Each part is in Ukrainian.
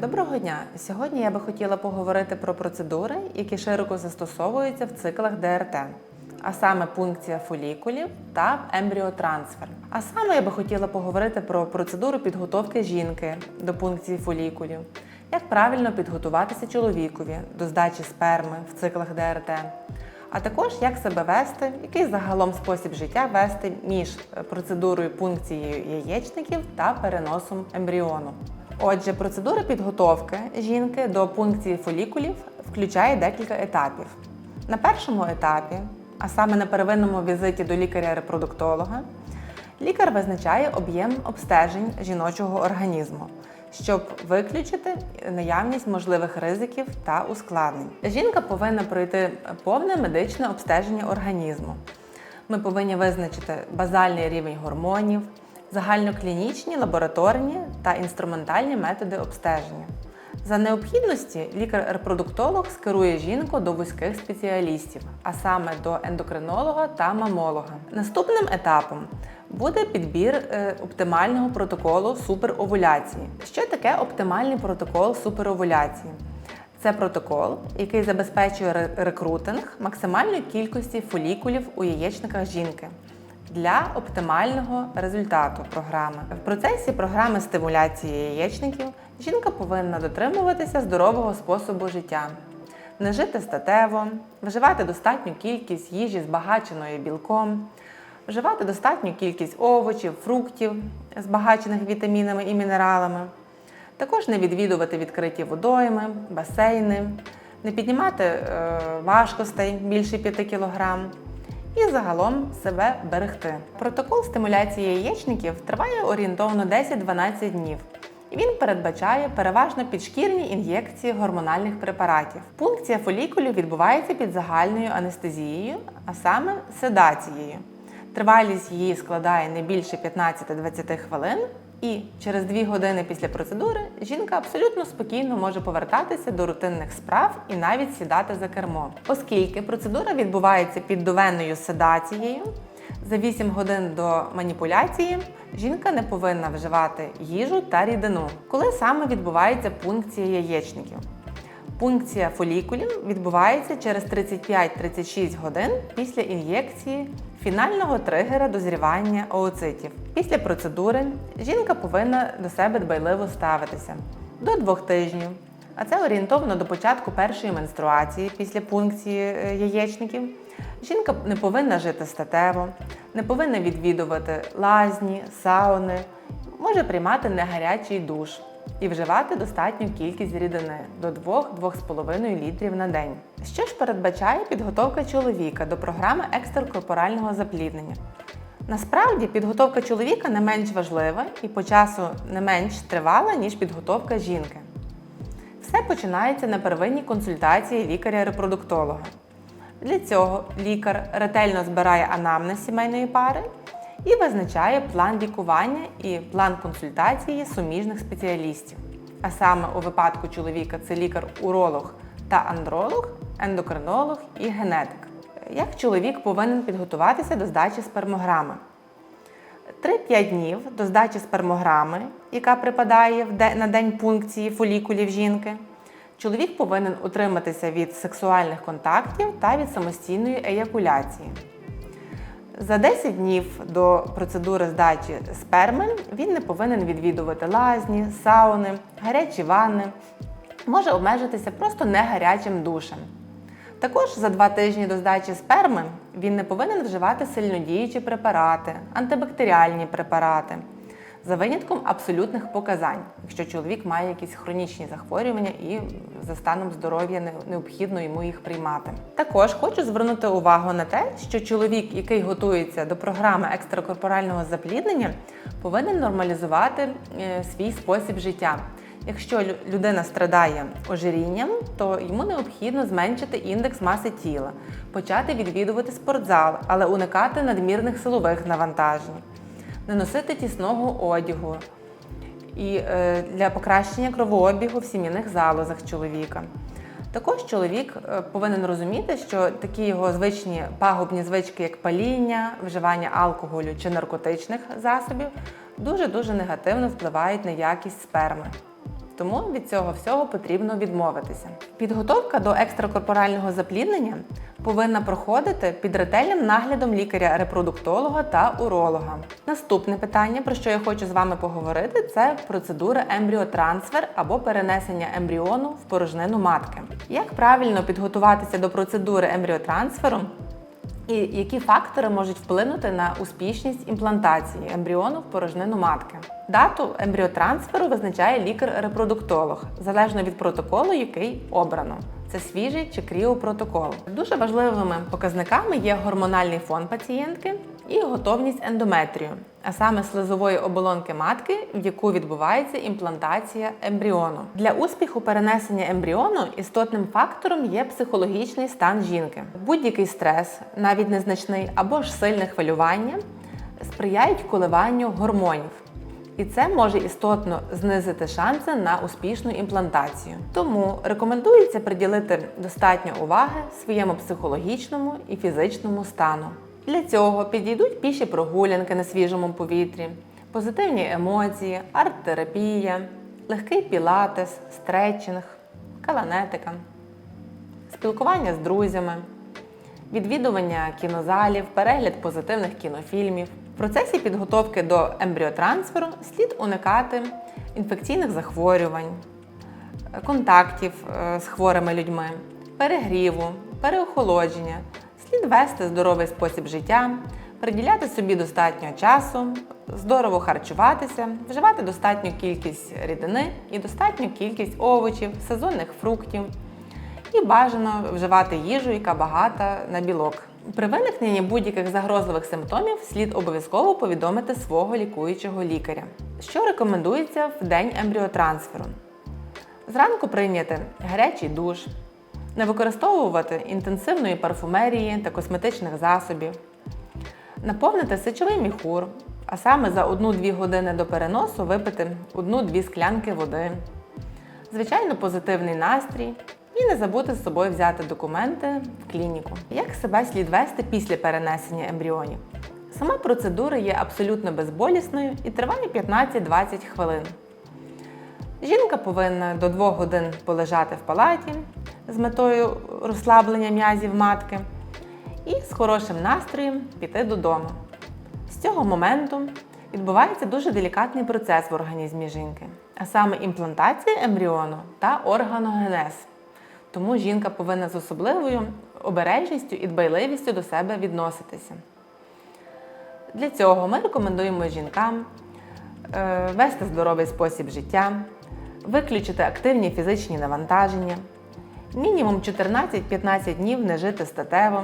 Доброго дня! Сьогодні я би хотіла поговорити про процедури, які широко застосовуються в циклах ДРТ, а саме пункція фолікулів та ембріотрансфер. А саме я би хотіла поговорити про процедуру підготовки жінки до пункції фолікулів, як правильно підготуватися чоловікові до здачі сперми в циклах ДРТ, а також як себе вести, який загалом спосіб життя вести між е, процедурою пункцією яєчників та переносом ембріону. Отже, процедура підготовки жінки до пункції фолікулів включає декілька етапів. На першому етапі, а саме на первинному візиті до лікаря-репродуктолога, лікар визначає об'єм обстежень жіночого організму, щоб виключити наявність можливих ризиків та ускладнень. Жінка повинна пройти повне медичне обстеження організму. Ми повинні визначити базальний рівень гормонів, загальноклінічні, лабораторні та інструментальні методи обстеження. За необхідності лікар-репродуктолог скерує жінку до вузьких спеціалістів, а саме до ендокринолога та мамолога. Наступним етапом буде підбір е, оптимального протоколу суперовуляції. Що таке оптимальний протокол суперовуляції? Це протокол, який забезпечує ре- рекрутинг максимальної кількості фолікулів у яєчниках жінки для оптимального результату програми. В процесі програми стимуляції яєчників жінка повинна дотримуватися здорового способу життя, не жити статево, вживати достатню кількість їжі, збагаченої білком, вживати достатню кількість овочів, фруктів, збагачених вітамінами і мінералами. Також не відвідувати відкриті водойми, басейни, не піднімати е, важкостей більше 5 кг і загалом себе берегти. Протокол стимуляції яєчників триває орієнтовно 10-12 днів. Він передбачає переважно підшкірні ін'єкції гормональних препаратів. Пункція фолікулів відбувається під загальною анестезією, а саме седацією. Тривалість її складає не більше 15-20 хвилин, і через дві години після процедури жінка абсолютно спокійно може повертатися до рутинних справ і навіть сідати за кермо. Оскільки процедура відбувається під довенною седацією, за 8 годин до маніпуляції жінка не повинна вживати їжу та рідину. Коли саме відбувається пункція яєчників? Пункція фолікулів відбувається через 35-36 годин після ін'єкції фінального тригера дозрівання ooцитів. Після процедури жінка повинна до себе дбайливо ставитися до двох тижнів, а це орієнтовно до початку першої менструації після пункції е, яєчників. Жінка не повинна жити статево, не повинна відвідувати лазні, сауни, може приймати негарячий душ і вживати достатню кількість рідини до 2-2,5 літрів на день. Що ж передбачає підготовка чоловіка до програми екстракорпорального запліднення? Насправді підготовка чоловіка не менш важлива і по часу не менш тривала, ніж підготовка жінки. Все починається на первинній консультації лікаря-репродуктолога. Для цього лікар ретельно збирає анамнез сімейної пари і визначає план лікування і план консультації суміжних спеціалістів. А саме у випадку чоловіка це лікар-уролог та андролог, ендокринолог і генетик. Як чоловік повинен підготуватися до здачі спермограми? 3-5 днів до здачі спермограми, яка припадає на день пункції фолікулів жінки, чоловік повинен утриматися від сексуальних контактів та від самостійної еякуляції. За 10 днів до процедури здачі сперми він не повинен відвідувати лазні, сауни, гарячі ванни, може обмежитися просто негарячим душем. Також за два тижні до здачі сперми він не повинен вживати сильнодіючі препарати, антибактеріальні препарати, за винятком абсолютних показань, якщо чоловік має якісь хронічні захворювання і за станом здоров'я необхідно йому їх приймати. Також хочу звернути увагу на те, що чоловік, який готується до програми екстракорпорального запліднення, повинен нормалізувати е, свій спосіб життя. Якщо лю- людина страдає ожирінням, то йому необхідно зменшити індекс маси тіла, почати відвідувати спортзал, але уникати надмірних силових навантажень, не носити тісного одягу і е, для покращення кровообігу в сім'яних залозах чоловіка. Також чоловік е, повинен розуміти, що такі його звичні пагубні звички, як паління, вживання алкоголю чи наркотичних засобів, дуже дуже негативно впливають на якість сперми. Тому від цього всього потрібно відмовитися. Підготовка до екстракорпорального запліднення повинна проходити під ретельним наглядом лікаря-репродуктолога та уролога. Наступне питання, про що я хочу з вами поговорити, це процедура ембріотрансфер або перенесення ембріону в порожнину матки. Як правильно підготуватися до процедури ембріотрансферу? І які фактори можуть вплинути на успішність імплантації ембріону в порожнину матки? Дату ембріотрансферу визначає лікар-репродуктолог залежно від протоколу, який обрано. Це свіжий чи кріопротокол. Дуже важливими показниками є гормональний фон пацієнтки і готовність ендометрію, а саме слизової оболонки матки, в яку відбувається імплантація ембріону. Для успіху перенесення ембріону істотним фактором є психологічний стан жінки. Будь-який стрес, навіть незначний або ж сильне хвилювання, сприяють коливанню гормонів. І це може істотно знизити шанси на успішну імплантацію. Тому рекомендується приділити достатньо уваги своєму психологічному і фізичному стану. Для цього підійдуть піші прогулянки на свіжому повітрі, позитивні емоції, арт-терапія, легкий пілатес, стретчинг, каланетика, спілкування з друзями, відвідування кінозалів, перегляд позитивних кінофільмів. В процесі підготовки до ембріотрансферу слід уникати інфекційних захворювань, контактів е, з хворими людьми, перегріву, переохолодження. Слід вести здоровий спосіб життя, приділяти собі достатньо часу, здорово харчуватися, вживати достатню кількість рідини і достатню кількість овочів, сезонних фруктів. І бажано вживати їжу, яка багата на білок. При виникненні будь-яких загрозливих симптомів слід обов'язково повідомити свого лікуючого лікаря. Що рекомендується в день ембріотрансферу? Зранку прийняти гарячий душ, не використовувати інтенсивної парфумерії та косметичних засобів, наповнити сечовий міхур, а саме за 1-2 години до переносу випити 1-2 склянки води. Звичайно, позитивний настрій і не забути з собою взяти документи в клініку. Як себе слід вести після перенесення ембріонів? Сама процедура є абсолютно безболісною і триває 15-20 хвилин. Жінка повинна до 2 годин полежати в палаті з метою розслаблення м'язів матки і з хорошим настроєм піти додому. З цього моменту відбувається дуже делікатний процес в організмі жінки, а саме імплантація ембріону та органогенез. Тому жінка повинна з особливою обережністю і дбайливістю до себе відноситися. Для цього ми рекомендуємо жінкам е, вести здоровий спосіб життя, виключити активні фізичні навантаження, мінімум 14-15 днів не жити статево.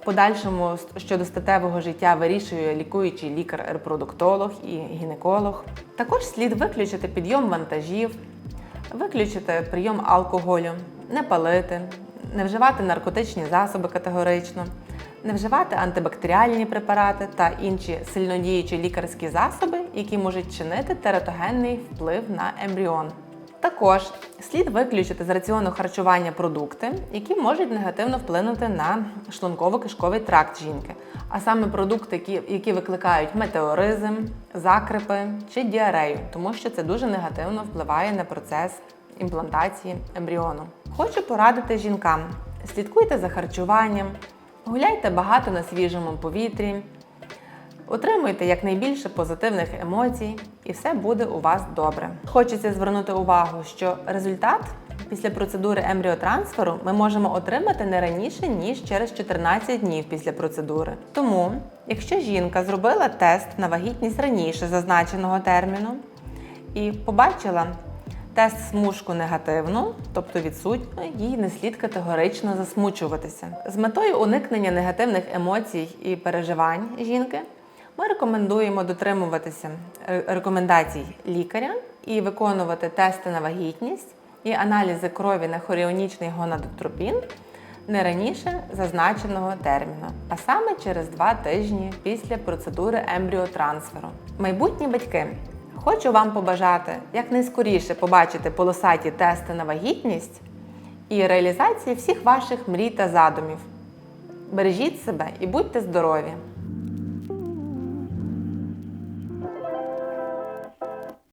В подальшому щодо статевого життя вирішує лікуючий лікар-репродуктолог і гінеколог. Також слід виключити підйом вантажів, виключити прийом алкоголю, не палити, не вживати наркотичні засоби категорично, не вживати антибактеріальні препарати та інші сильнодіючі лікарські засоби, які можуть чинити тератогенний вплив на ембріон. Також слід виключити з раціону харчування продукти, які можуть негативно вплинути на шлунково-кишковий тракт жінки, а саме продукти, які, які викликають метеоризм, закрипи чи діарею, тому що це дуже негативно впливає на процес імплантації ембріону. Хочу порадити жінкам: слідкуйте за харчуванням, гуляйте багато на свіжому повітрі, отримуйте якнайбільше позитивних емоцій, і все буде у вас добре. Хочеться звернути увагу, що результат після процедури ембріотрансферу ми можемо отримати не раніше, ніж через 14 днів після процедури. Тому, якщо жінка зробила тест на вагітність раніше зазначеного терміну і побачила тест смужку негативну, тобто відсутньо, їй не слід категорично засмучуватися. З метою уникнення негативних емоцій і переживань жінки ми рекомендуємо дотримуватися рекомендацій лікаря і виконувати тести на вагітність і аналізи крові на хоріонічний гонадотропін не раніше зазначеного терміну, а саме через два тижні після процедури ембріотрансферу. Майбутні батьки, хочу вам побажати якнайскоріше побачити полосаті тести на вагітність і реалізації всіх ваших мрій та задумів. Бережіть себе і будьте здорові!